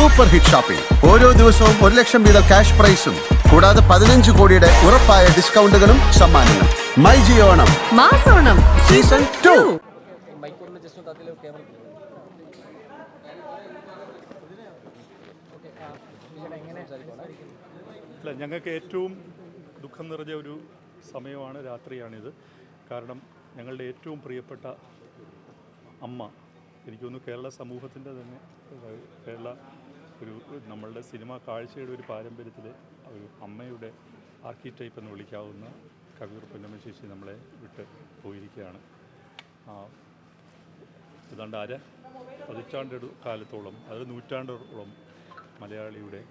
Super hit shopping ഓരോ ദിവസവും ഒരു ലക്ഷം വീതം ക്യാഷ് പ്രൈസും. കൂടാതെ പതിനഞ്ച് കോടിയുടെ ഉറപ്പായ ഡിസ്കൗണ്ടുകളും സമ്മാനങ്ങളും. മൈ ജിയോണം മാസോണം സീസൺ ടു. അല്ല ഞങ്ങൾക്ക് ഏറ്റവും ദുഃഖം നിറഞ്ഞ ഒരു സമയമാണ് രാത്രിയാണിത്. കാരണം ഞങ്ങളുടെ ഏറ്റവും പ്രിയപ്പെട്ട അമ്മ എനിക്കൊന്ന് കേരള സമൂഹത്തിന്റെ തന്നെ കേരള ഒരു നമ്മളുടെ സിനിമാ കാഴ്ചയുടെ ഒരു പാരമ്പര്യത്തിൽ ഒരു അമ്മയുടെ ആർക്കിടൈപ്പ് എന്ന് വിളിക്കാവുന്ന കവിയൂർ പുന്നമശേഷി നമ്മളെ വിട്ട് പോയിരിക്കുകയാണ്. ഏതാണ്ട് അര പതിറ്റാണ്ട് കാലത്തോളം അതൊരു നൂറ്റാണ്ടോളം മലയാളിയുടെ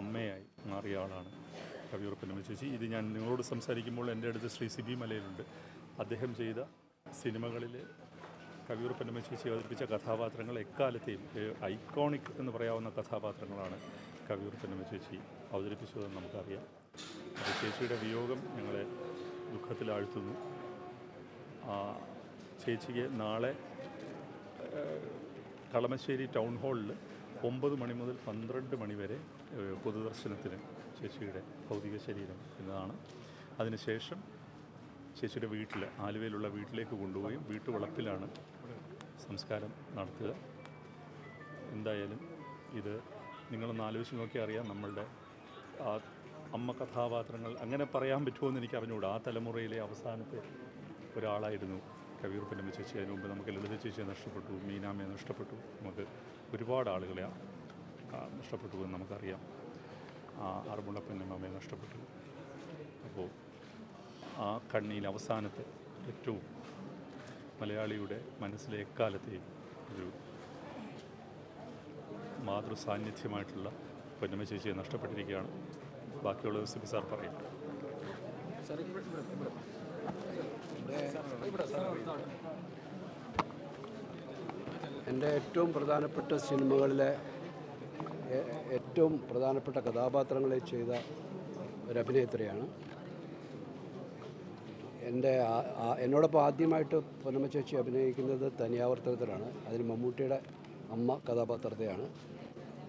അമ്മയായി മാറിയ ആളാണ് കവിയൂർ പുന്നമശേഷി ഇത് ഞാൻ നിങ്ങളോട് സംസാരിക്കുമ്പോൾ എന്റെ അടുത്ത് ശ്രീ സിബി മലയിലുണ്ട്. അദ്ദേഹം ചെയ്ത സിനിമകളിൽ കവിയൂർ പൊന്നമ്മ ചേച്ചി അവതരിപ്പിച്ച കഥാപാത്രങ്ങൾ എക്കാലത്തെയും ഐക്കോണിക് എന്ന് പറയാവുന്ന കഥാപാത്രങ്ങളാണ് കവിയൂർ പൊന്നമ്മ ചേച്ചി അവതരിപ്പിച്ചതെന്ന് നമുക്കറിയാം. ചേച്ചിയുടെ വിയോഗം ഞങ്ങളെ ദുഃഖത്തിലാഴ്ത്തുന്നു. ചേച്ചിക്ക് നാളെ കളമശ്ശേരി ടൗൺ ഹാളിൽ ഒമ്പത് മണി മുതൽ പന്ത്രണ്ട് മണി വരെ പൊതുദർശനത്തിന് ചേച്ചിയുടെ ഭൗതിക ശരീരം എന്നതാണ്. അതിനുശേഷം ചേച്ചിയുടെ വീട്ടിൽ ആലുവയിലുള്ള വീട്ടിലേക്ക് കൊണ്ടുപോയി വീട്ടുവളപ്പിലാണ് സംസ്കാരം നടത്തുക എന്തായാലും ഇത് നിങ്ങളൊന്ന് ആലോചിച്ച് നോക്കി അറിയാം നമ്മളുടെ ആ അമ്മ കഥാപാത്രങ്ങൾ അങ്ങനെ പറയാൻ പറ്റുമോ എന്ന് എനിക്ക് അറിഞ്ഞുകൂടാ. ആ തലമുറയിലെ അവസാനത്തെ ഒരാളായിരുന്നു കവിയൂർ പൊന്നമ്മ ചേച്ചി. അതിന് മുമ്പ് നമുക്ക് ലളിത ചേച്ചിയെ നഷ്ടപ്പെട്ടു മീനാമ്മയെ നഷ്ടപ്പെട്ടു. നമുക്ക് ഒരുപാട് ആളുകളെ നഷ്ടപ്പെട്ടു എന്ന് നമുക്കറിയാം. ആ അറുമുള്ള അമ്മയെ നഷ്ടപ്പെട്ടു. ആ കണ്ണിയിൽ അവസാനത്തെ ഏറ്റവും മലയാളിയുടെ മനസ്സിലെ എക്കാലത്തെയും ഒരു മാതൃസാന്നിധ്യമായിട്ടുള്ള പൊന്നമ്മ ചേച്ചിയെ നഷ്ടപ്പെട്ടിരിക്കുകയാണ്. ബാക്കിയുള്ളത് സിബി സാർ പറയും. എന്റെ ഏറ്റവും പ്രധാനപ്പെട്ട സിനിമകളിലെ ഏറ്റവും പ്രധാനപ്പെട്ട കഥാപാത്രങ്ങളെ ചെയ്ത ഒരു അഭിനേത്രിയാണ് എന്റെ എന്നോടൊപ്പം ആദ്യമായിട്ട് പൊന്നമ്മ ചേച്ചി അഭിനയിക്കുന്നത് തനിയാവർത്തനത്തിലാണ് അതിന് മമ്മൂട്ടിയുടെ അമ്മ കഥാപാത്രത്തെയാണ്.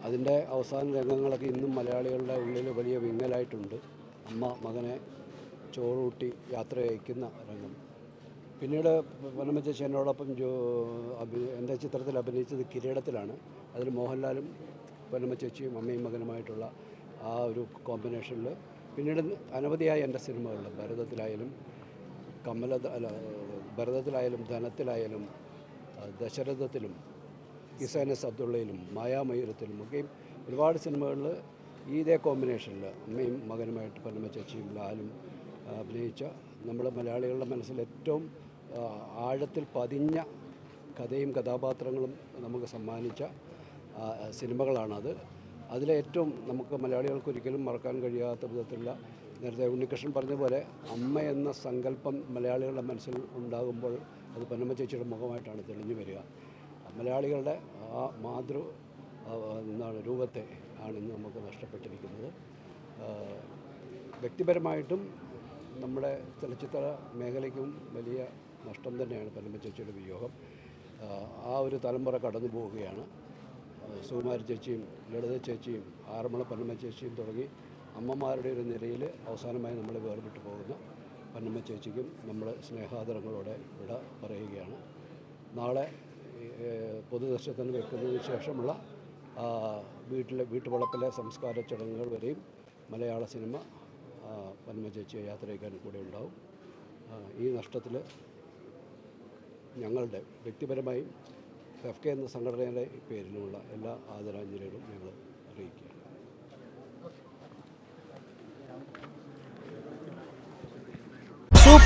അതിന്റെ അവസാന രംഗങ്ങളൊക്കെ ഇന്നും മലയാളികളുടെ ഉള്ളിൽ വലിയ വിങ്ങലായിട്ടുണ്ട്. അമ്മ മകനെ ചോറൂട്ടി യാത്ര അയക്കുന്ന രംഗം. പിന്നീട് പൊന്നമ്മ ചേച്ചി എന്നോടൊപ്പം ജോ അഭി എന്റെ ചിത്രത്തിൽ അഭിനയിച്ചത് കിരീടത്തിലാണ്. അതിൽ മോഹൻലാലും പൊന്നമ്മ ചേച്ചിയും അമ്മയും മകനുമായിട്ടുള്ള ആ ഒരു കോമ്പിനേഷനിൽ പിന്നീട് അനവധിയായ എന്റെ സിനിമകളിൽ ഭരതത്തിലായാലും കമല ഭരതത്തിലായാലും ധനത്തിലായാലും ദശരഥത്തിലും ഇസാന അബ്ദുള്ളയിലും മായാമയൂരത്തിലും ഒക്കെയും ഒരുപാട് സിനിമകളിൽ ഇതേ കോമ്പിനേഷനിൽ അമ്മയും മകനുമായിട്ട് പൊന്നമ്മ ചേച്ചിയും ലാലും അഭിനയിച്ച നമ്മുടെ മലയാളികളുടെ മനസ്സിൽ ഏറ്റവും ആഴത്തിൽ പതിഞ്ഞ കഥയും കഥാപാത്രങ്ങളും നമുക്ക് സമ്മാനിച്ച സിനിമകളാണത്. അതിലെ ഏറ്റവും നമുക്ക് മലയാളികൾക്ക് ഒരിക്കലും മറക്കാൻ കഴിയാത്ത വിധത്തിലുള്ള നേരത്തെ ഉണ്ണികൃഷ്ണൻ പറഞ്ഞ പോലെ അമ്മ എന്ന സങ്കല്പം മലയാളികളുടെ മനസ്സിൽ ഉണ്ടാകുമ്പോൾ അത് പൊന്നമ്മ ചേച്ചിയുടെ മുഖമായിട്ടാണ് തെളിഞ്ഞു വരിക. മലയാളികളുടെ ആ മാതൃ എന്താണ് രൂപത്തെ ആണ് ഇന്ന് നമുക്ക് നഷ്ടപ്പെട്ടിരിക്കുന്നത്. വ്യക്തിപരമായിട്ടും നമ്മുടെ ചലച്ചിത്ര മേഖലയ്ക്കും വലിയ നഷ്ടം തന്നെയാണ് പൊന്നമ്മ ചേച്ചിയുടെ വിയോഗം. ആ ഒരു തലമുറ കടന്നു പോവുകയാണ്. സുകുമാരി ചേച്ചിയും ലളിത ചേച്ചിയും ആറന്മുള പൊന്നമ്മ ചേച്ചിയും തുടങ്ങി അമ്മമാരുടെ ഒരു നിലയിൽ അവസാനമായി നമ്മൾ വേർപെട്ട് പോകുന്ന. പന്നമ്മ ചേച്ചിക്കും നമ്മൾ സ്നേഹാദരങ്ങളോടെ വിട പറയുകയാണ്. നാളെ പൊതുദർശനത്തിന് വെക്കുന്നതിന് ശേഷമുള്ള വീട്ടിലെ വീട്ടുവളപ്പിലെ സംസ്കാര ചടങ്ങുകൾ വരെയും മലയാള സിനിമ പന്മ ചേച്ചിയെ യാത്രയ്ക്കാൻ കൂടെ ഉണ്ടാവും. ഈ നഷ്ടത്തിൽ ഞങ്ങളുടെ വ്യക്തിപരമായും എഫ് കെ എന്ന സംഘടനയുടെ പേരിലുമുള്ള എല്ലാ ആദരാഞ്ജലികളും ഞങ്ങൾ